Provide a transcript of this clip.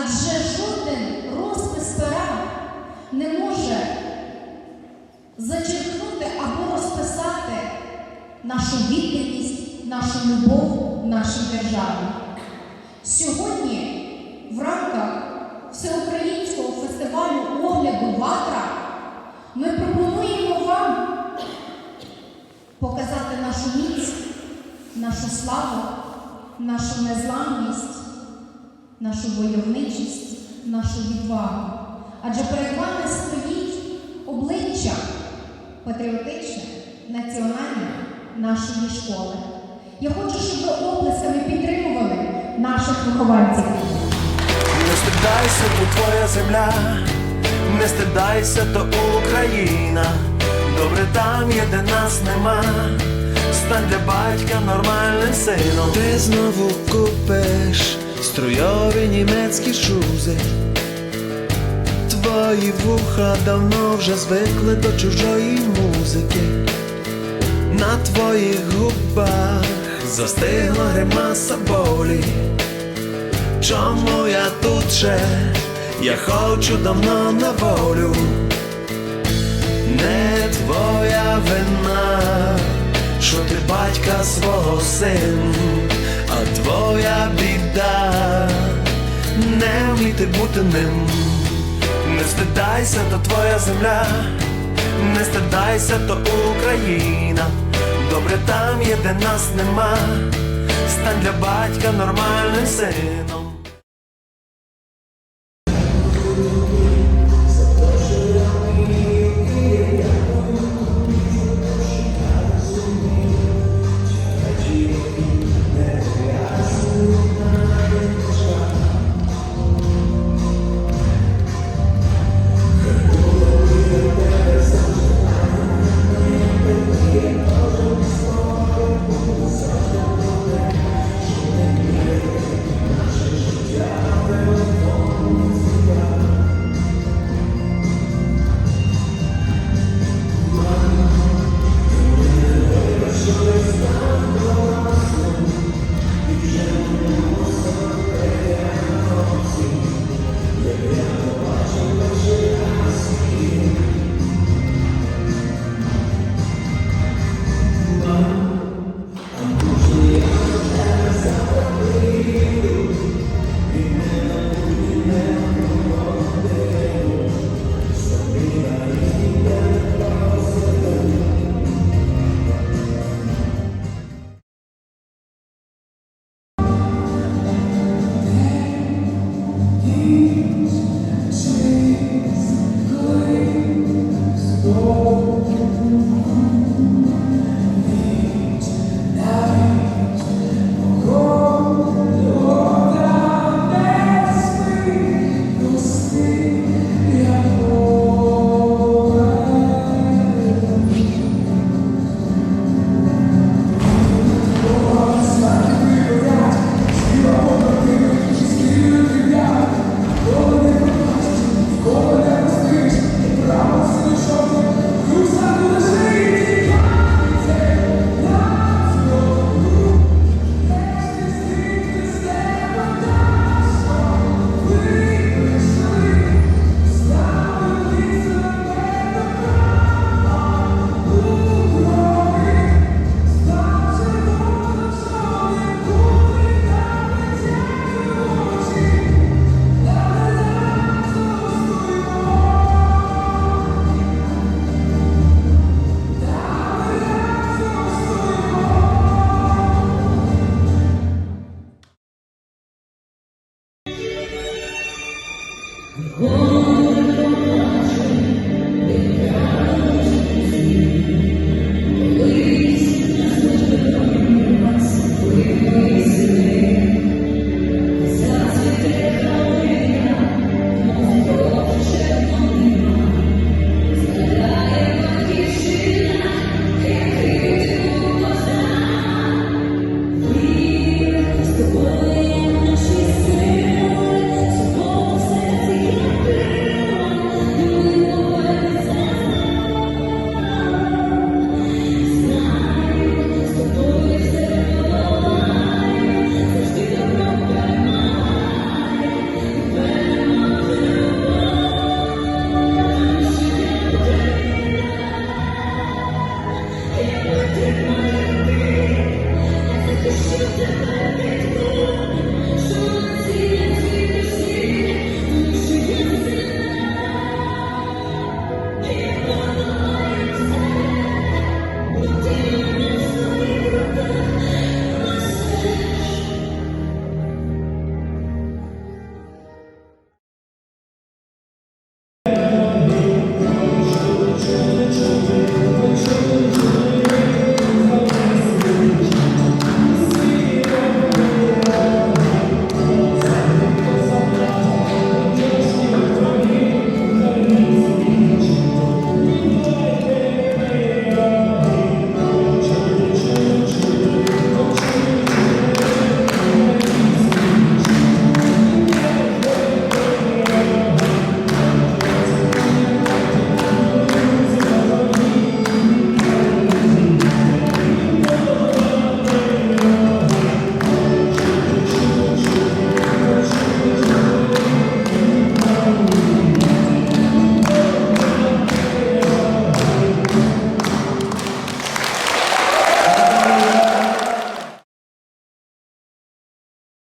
Адже жоден розпис пера не може зачеркнути або розписати нашу відданість, нашу любов нашій державі. Сьогодні в рамках всеукраїнського фестивалю огляду Ватра ми пропонуємо вам показати нашу міць, нашу славу, нашу незламність, нашу войовничість, нашу відвагу. Адже перед вами стоїть обличчя патріотичне, національне нашої школи. Я хочу, щоб ви оплесками підтримували наших вихованців. Не стидайся, то твоя земля, не стидайся, то Україна. Добре там є, де нас нема. Стань для батька нормальним сином. Ти знову купиш струйові німецькі шузи. Твої вуха давно вже звикли до чужої музики. На твоїх губах застигла гримаса болі. Чому я тут ще? Я хочу давно на волю. Не твоя вина, що ти батька свого син, а твоя біда вміти бути ним. Не стидайся, то твоя земля, не стидайся, то Україна. Добре там є, де нас нема. Стань для батька нормальним сином. 我